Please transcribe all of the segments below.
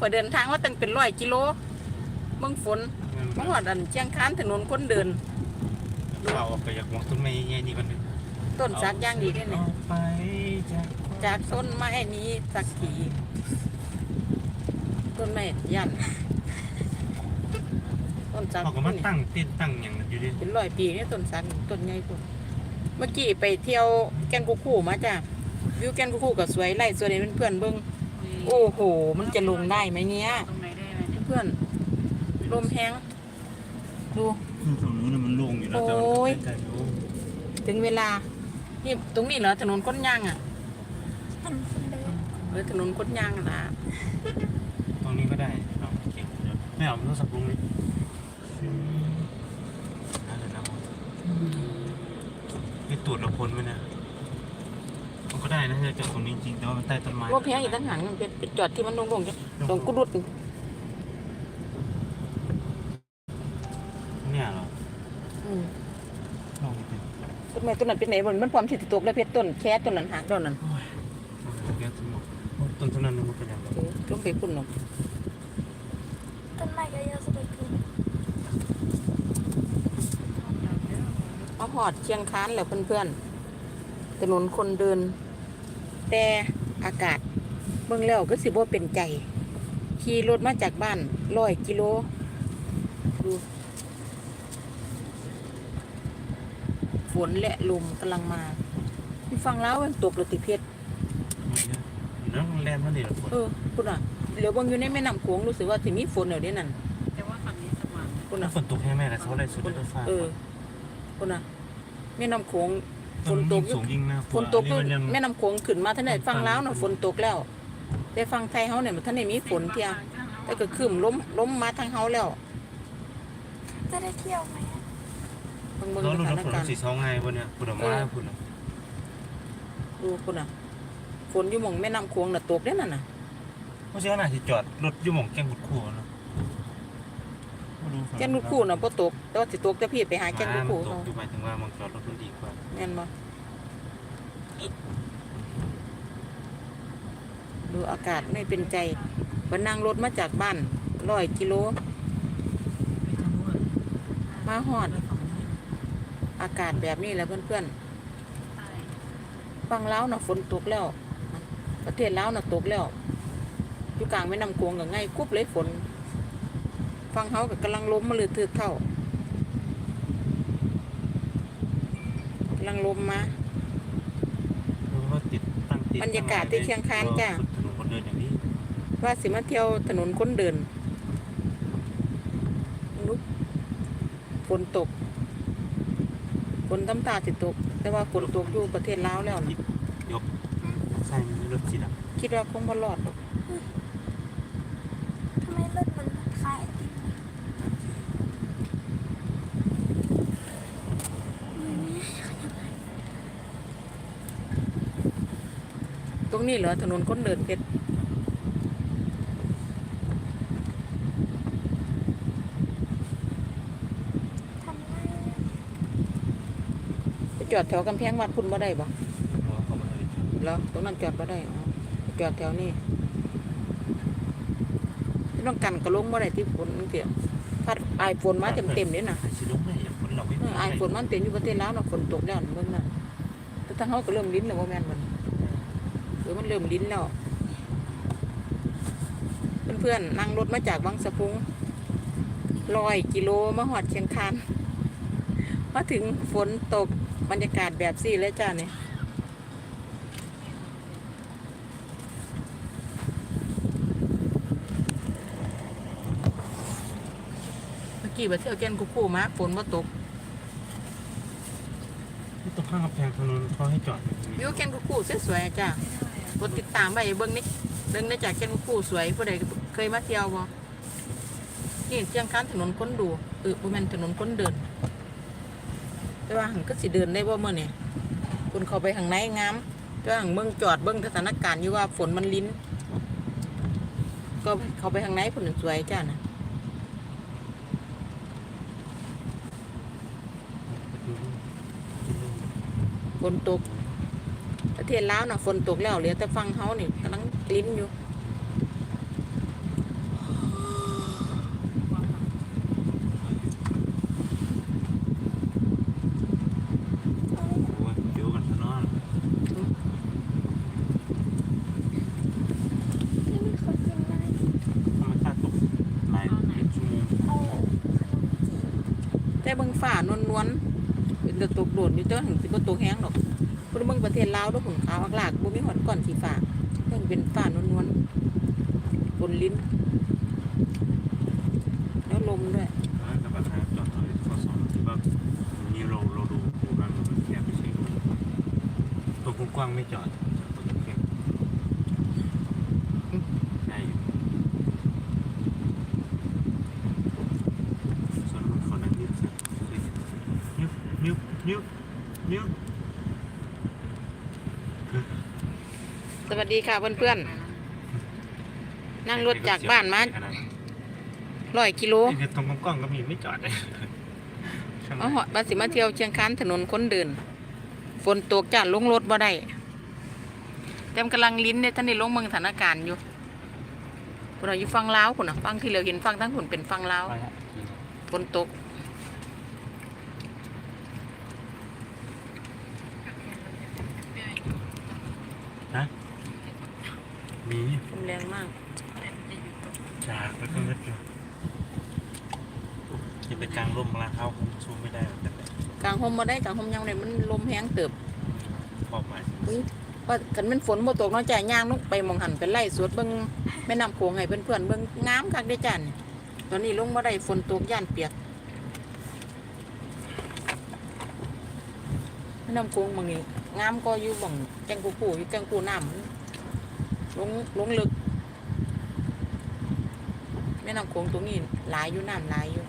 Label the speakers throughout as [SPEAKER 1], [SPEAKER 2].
[SPEAKER 1] ข่อยเดินทางว่าตั้งเป็นร้อยกิโลเมืองฝนเมื่อวานอันเชียงคานถนนคนเดิน
[SPEAKER 2] เราออกไปจากมองต้นไม้ใหญ่ๆนี่มัน
[SPEAKER 1] ต้นสักอย่างดีด้วยเนี่ย
[SPEAKER 2] ออกไปจาก
[SPEAKER 1] จากต้นไม้นี้สักทีต้นไม้ยันต้นสัก
[SPEAKER 2] เขาก็มาตั้งเต้นตั้งอย่างนั้นอยู่ดิ
[SPEAKER 1] เป็นร้อยปีเนี่ยต้นสักต้นใหญ่ต้นเมื่อกี้ไปเที่ยวแกนกูคู่มาจ้ะวิวแกนกูคู่ก็สวยไล่สวยเลยเพื่อนๆเบิ้ง โอ้โห มันจะลงได้ไหมเนี่ย
[SPEAKER 3] ตรงไหนได้ไหมเนี่ย
[SPEAKER 1] เพื่อนลมแห้งดู
[SPEAKER 2] ตรงนู้นนะมันโล่งอยู่แล้วแต่มัน
[SPEAKER 1] โอ้ย
[SPEAKER 2] ใกล้ๆโอ้
[SPEAKER 1] ถึงเวลา นี่ตรงนี้เหรอถนนก้นยางอะ
[SPEAKER 3] ถนนคนเดิน
[SPEAKER 1] เออถนนก้นยางอะนะ
[SPEAKER 2] ตรงนี้ก็ได้เอาโอเคเดี๋ยวไม่เอาโทรศัพท์ลงเลยนั่นแหละนะนี่ตูดเราพ้นไหมเนะมัน ก็ได้นะถ้าจากตรงนี้จริงแต่ว่ามันใต้ต้นไม้
[SPEAKER 1] ลมแห้งอีกตั้งหางมันเป็นเป็นจอดที่มันลงๆจ้ะตรงกุดุด
[SPEAKER 2] เนี่ยเหรอ
[SPEAKER 1] อืม
[SPEAKER 2] ลองไป
[SPEAKER 1] ต้นไม้ต้นนั้นเป็นไหนบนมันพร้อมที่จะตกแล้วเพชรต้นแค่ต้นนั้นหักต้นนั้น
[SPEAKER 2] โอ้ยเดี๋ยวต้นหมอกต้นต้นนั้นมันเป็นยังไง
[SPEAKER 1] เออลงไปพุ่นเนาะ
[SPEAKER 3] ต้นไม้ก็เยอะสุดเลยคือ
[SPEAKER 1] มาหอดเชียงคานแล้วเพื่อนๆถนนคนเดิน แต่อากาศเบิ่งแล้วก็สิบ่เป็นใจ ขี่รถมาจากบ้านร้อยกิโลดูฝนและลมกำลังมาฟังแล้วมันตกเลยติเพชร
[SPEAKER 2] แล้วมันแรงมันเดี๋ยวฝน
[SPEAKER 1] เออคุณอะเหลือบางอยู่ในแม่น้ำโขงรู้สึกว่าสิมีฝนเดี๋ยวนี้นั่น
[SPEAKER 3] แต่ว่าฝั่งนี้สว่าง
[SPEAKER 1] คุณ
[SPEAKER 2] ถ้า
[SPEAKER 1] อะ
[SPEAKER 2] ฝนตกแห้งแม่กับเขาได้สุดได้ฟ้า
[SPEAKER 1] เออคุณอะแม่น้ำโขง ฝ
[SPEAKER 2] ฝ
[SPEAKER 1] น
[SPEAKER 2] น
[SPEAKER 1] ต
[SPEAKER 2] ต
[SPEAKER 1] ก
[SPEAKER 2] ก
[SPEAKER 1] อยู่
[SPEAKER 2] สูงยิ่งน่า
[SPEAKER 1] ฝนตกอยู่
[SPEAKER 2] อัยัง
[SPEAKER 1] แม่น้ำโขงขึ้นมาท่านไหนฟังแล้วเนาะฝนตกแล้วแต่ฟังไทยเฮาเนี่ยมันท่านไหนมีฝนเที่ยแต่ก็คืมล้มล้มมาทางเฮาแล้ว
[SPEAKER 3] จะได้เที่ยวไหมอะ
[SPEAKER 1] เบิ่งเบิ่ง
[SPEAKER 2] แล้ว
[SPEAKER 1] ส
[SPEAKER 2] ลูก
[SPEAKER 1] ถาน
[SPEAKER 2] น้ำฝน
[SPEAKER 1] การณ์
[SPEAKER 2] สีสองไงบนเนี่ยปุ่นออกมาปุ่น
[SPEAKER 1] ดูคุณอะฝนอยู่หม่องแม่น้ำโขงน่ะตกเด้อนั่นน่ะ
[SPEAKER 2] เพราะฉะนั้นอาจจะจอดรถอยู่หม่องแก้งบุดคู่เนาะ
[SPEAKER 1] แก่นลูกคู่น่ะบ่ตกแต่ว่าสิตกแต่พี่ไปหาแก่นลูกคู่
[SPEAKER 2] ต
[SPEAKER 1] เขา
[SPEAKER 2] กอยู่หมายถึงว่ามันจอดรถมันดีกว่า
[SPEAKER 1] แม่นบ่ดูอากาศไม่เป็นใจวันนั่งรถมาจากบ้านร้อยกิโล มาหอด อากาศแบบนี้แหละเพื่อนๆฟังแล้วนะฝนตกแล้ว ประเทศแล้วนะตกแล้วอยู่กลางแม่น้ำโขงกับไงกุบเลยฝน ฟังเขากับกำลังล้มมาเลยถือเท่ากำลังลมมา
[SPEAKER 2] เพราะว่าติดตั้งติด
[SPEAKER 1] บรรยากาศที่เชียงคานจ้ะ
[SPEAKER 2] ถนนคนเดินอย่างนี้
[SPEAKER 1] ว่าสิมาเที่ยวถนนคนเดินนุกฝนตกฝนตั้มตาสิตก แต่ว่าฝนตกอยู่ประเทศลาวแล้วนะ
[SPEAKER 2] ยกใช่มีรถสีดำ
[SPEAKER 1] คิดว่าคงบ่รอดหรอก
[SPEAKER 3] ทำไมรถมันคล้ายไอติม
[SPEAKER 1] ตรงนี้เหรอถนนคนเดินเพชร
[SPEAKER 3] ทำไม
[SPEAKER 1] ไปจอดแถวกำแพงวัดพุ่นบ่ได้บ่
[SPEAKER 2] เพราะว่าเขามาเลย
[SPEAKER 1] เหรอตรงนั้นจอดบ่ได้อ๋อไปจอดแถวนี้ที่ต้องกันกระลงบ่ได้ที่ฝนเตียพัดอายฝนมาเต็มๆนี่น่ะ
[SPEAKER 2] ใครสิลุกได้อย่างคนเราไม่
[SPEAKER 1] เอออายฝนมันเต็มอยู่ประเทศลาวน่ะฝนตกแล้วน่ะเบิ่งน่ะแต่ทางเฮาก็เริ่มลิ้นแล้วบ่แม่นมัน เออมันเริ่มลิ้นแล้ว เพื่อนๆนั่งรถมาจากวังสะพุงร้อยกิโลมาหอดเชียงคานมาถึงฝนตกบรรยากาศแบบสี่เลยจ้าเนี่ยเมื่อกี้ไปเที่ยวแก่นกุคู่มาฝนว่าตก
[SPEAKER 2] ที่ตรงข้างกำแพงถนนเขาให้จอดแบบนี้
[SPEAKER 1] วิวแก่นกุคู่สวยๆจ้า กดติดตามไปเบิ้งนี่เบิ้งได้จากแก่นกุคู่สวยผู้ใดเคยมาเที่ยวบ่นี่เชียงค้านถนนคนดูเออบ่แม่นถนนคนเดิน แต่ว่าหังก็สิเดินได้บ่เมื่อนี่คุณเข้าไปข้างในงามแต่ว่าหังเบิ่งจอดเบิ่งสถานการณ์อยู่ว่าฝนมันลิ้น ก็เข้าไปข้างในผลสวยจ้านะฝนตก ประเทศลาวนะฝนตกแล้วเหลือแต่ฟังเขานี่กำลังลิ้นอยู่แต่เบิ่งฝ่านวลๆเป็นตะตกโดดอยู่เจ้าหึงก็บ่ตกแห้งหรอก คนเมืองประเทศลาวด้วยขนขาวอักลากบุมีหอนก่อนสีฝ้ายังเป็นฝ้านวลๆบนลิ้น แล้วลมด้วย
[SPEAKER 2] แล้วกับราคาจอดตอนข้อสองคือว่ามีเราเราดูหูนั่นมันแคบไม่ใช่รูตัวกว้างๆไม่จอดจอดตัวแคบใช่อยู่ส่วนคนเขานั้นยืดสักนิ้วนิ้วนิ้วนิ้ว
[SPEAKER 1] ส วัสดีค่ะเพื่อนๆ นั่งรถจากบ้านมาร้อยกิโล
[SPEAKER 2] ไอ้ตรงกล้องๆก็มีไม่จอดเลยช่าง
[SPEAKER 1] เอาเหาะมาสิมาเที่ยวเชียงคานถนนคนเดิน ฝนตกจ้าลงรถบ่ได้แต่มนกำลังลิ้นเนี่ยท่านนี่ลงเมืองสถานการณ์อยู่คนเราอยู่ฟังลาวคนน่ะฟังที่เราเห็นฟังทั้งคนเป็นฟังลาว
[SPEAKER 2] ไปละ
[SPEAKER 1] ฝนตก
[SPEAKER 2] มี
[SPEAKER 1] ลม แรงมาก
[SPEAKER 2] จากไปเพิ่งนิดเดียวจะไปกลางร่มราเขาคงสู้ไม่ได้หรอกแต่
[SPEAKER 1] กลางห่มบ่ได้กลางห่มยังไงมันลมแห้งเติบ
[SPEAKER 2] พอไป
[SPEAKER 1] อุ้ยว่ากันมันฝนบ่ตกเนาะจ้าย่างลงไปหมองหันไปไล่สวดเบิ่งแม่น้ำโขงให้เพื่อนๆเบิ่งงามคักได้อจ้านี่ตอนนี้ลงบ่ได้ฝนตกย่านเปียกแม่น้ำโขงบางนี้งามก็อยู่บ่องแกงกูปูอยู่แกงกูน้ำ ลงลงลึกแม่น้ำโขงตรงนี้หลายอยู่น้ำหลายอยู่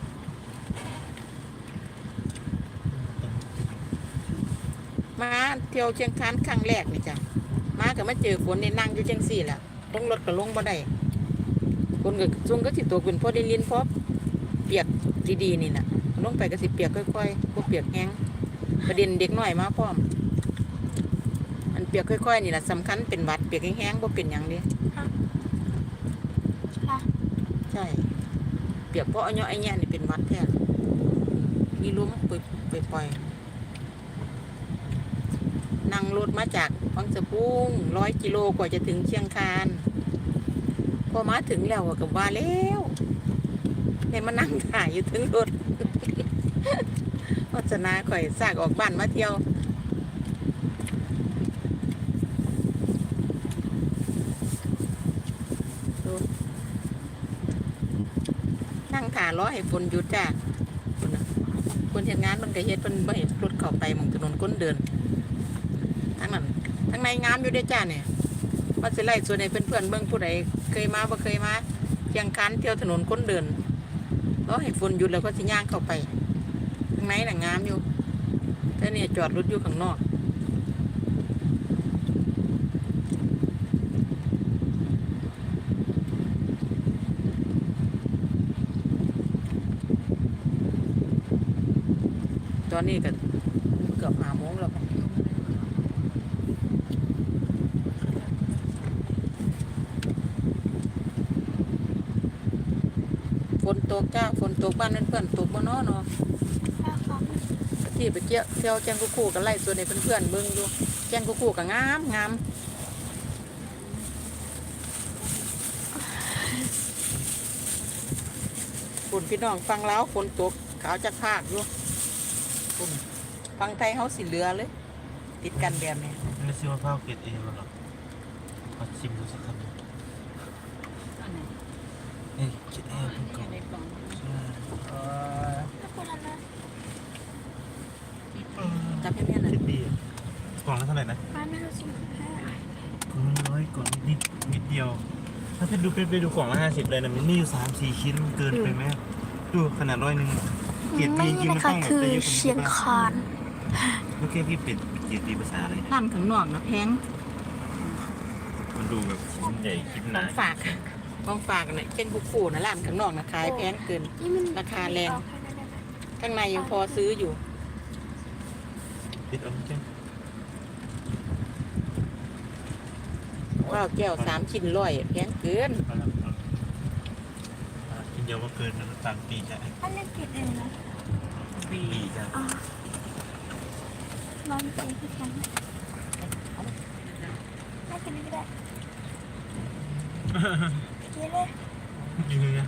[SPEAKER 1] มาเที่ยวเชียงคานครั้งแรกนี่จ้ะมาก็มาเจอฝนนี่นั่งอยู่จังสี่แหละลงรถก็ลงบ่ได้ฝนก็ซุงก็สิตกเป็นพอได้ลินพอเปียกดีๆนี่นะลงไปก็สิเปียกค่อยๆบ่เปียกแห้งประเด็นเด็กหน้อยมาพร้อม ปียกค่อยๆนี่แหละสำคัญเป็นหวัดเปียกแห้งๆบ่เป็นหยังเด้
[SPEAKER 3] ค่ะ
[SPEAKER 1] ใช่ เปียกเพราะเอาเนาะไอ้แง่นี่เป็นหวัดแท้มีลมปล่อยๆนั่งรถมาจากวังสะพุงร้อยกิโลกว่าจะถึงเชียงคานพอมาถึงแล้วก็ว่าแล้วให้มานั่งถ่ายอยู่ถึงรถวัฒนาข่อยสากออกบ้านมาเที่ยว นั่งถ่ารอให้ฝนหยุดจ้าคนน่ะคนเห็นงานมันก็เฮ็ดมันบ่เห็นรถเข้าไปมองถนนคนเดินทั้งนั้นทั้งในงามอยู่ด้อจ้าเนี่ยว่าสิไล่ส่วนให้เพื่อนๆเบิ่งผู้ใดเคยมาบ่เคยมาเชียงคานเที่ยวถนนคนเดินรอให้ฝนหยุดแล้วก็สิย่างเข้าไปข้างในน่ะงามอยู่แต่เนี่ยจอดรถอยู่ข้างนอก ต อนนี้ก็เกือบหาโมงแล้วฝนตกจ้าฝนตกบ้านเพื่อนๆตกบ่เนาะเนาะที่ไปเที่ยวเที่ยวแจงกุคู่กันไล่ส่วนในเพื่อนๆเบิ่งอยู่แจงกุคู่ก็งามงามฝนพี่น้องฟังแล้วฝนตกขาวจักภาคอยู่ ฝนฟังไทยเขาสิเหลือเลย ติดกันแบบนี้
[SPEAKER 2] ไม่ซื้อมะพร้าวเกรดเอมาหรอกขอชิมดูสักคำหนึ่งเอ้เกรดเองก่อนใช่
[SPEAKER 3] แล้วคนนั้นะ
[SPEAKER 1] จับให้แม่หน่อย
[SPEAKER 2] เกรดดีอกล่องละเท่าไหร่นะ
[SPEAKER 3] บ้าไม่รู้สิบห้าก
[SPEAKER 2] ล่องละร้อยกล่องนิดนิดเดียว ถ้าไปดูไปไปดูกล่องละห้าสิบเลยนะมันมีอยู่สามสี่ชิ้นเกินไปไหมดูขนาดร้อยหนึ่ง เกรด
[SPEAKER 3] ไม่
[SPEAKER 2] ดีจริงๆมัน
[SPEAKER 3] นะคะ
[SPEAKER 2] ต้องแบบ
[SPEAKER 3] คือ
[SPEAKER 2] จะเยอะกว่านี้
[SPEAKER 3] เชียงคาน
[SPEAKER 2] โอเคพี่เป็ดเกรดดีภาษาอะไร
[SPEAKER 1] ร้านข้างนอกนะแพง
[SPEAKER 2] มันดูแบบชิ้นใหญ่ชิ้นห
[SPEAKER 1] ขอ
[SPEAKER 2] นา
[SPEAKER 1] งฝากของฝากเนี่ยเช่นกุคู่นะร้านข้างนอกนะขายแพงเกิน
[SPEAKER 3] นี่มัน
[SPEAKER 1] ราคาแรง
[SPEAKER 3] ออกให้ได้ไหม
[SPEAKER 1] ข้างในยังพอซื้ออยู่
[SPEAKER 2] ปิดเอาไม่ใช่
[SPEAKER 1] ข้าวแก้วสามชิ้นร้อยแพงเกิน
[SPEAKER 2] เอาละเอาละอ่ากินเดียวก็เกินนะตามปีจะ
[SPEAKER 3] อันนี้กินเองนะ
[SPEAKER 2] วีจ้ะ
[SPEAKER 3] ลองไปที่ฉันน่ากินม่ได้กินเลย
[SPEAKER 2] กินเลย
[SPEAKER 1] นะ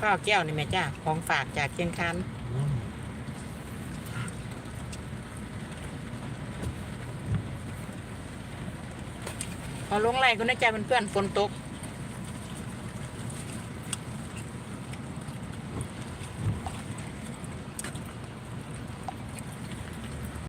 [SPEAKER 1] ก็แก้วนี่แม่จ้าของฝากจากเชียงคัน พอลงไล่ก็น่าจะเพื่อนๆฝนตก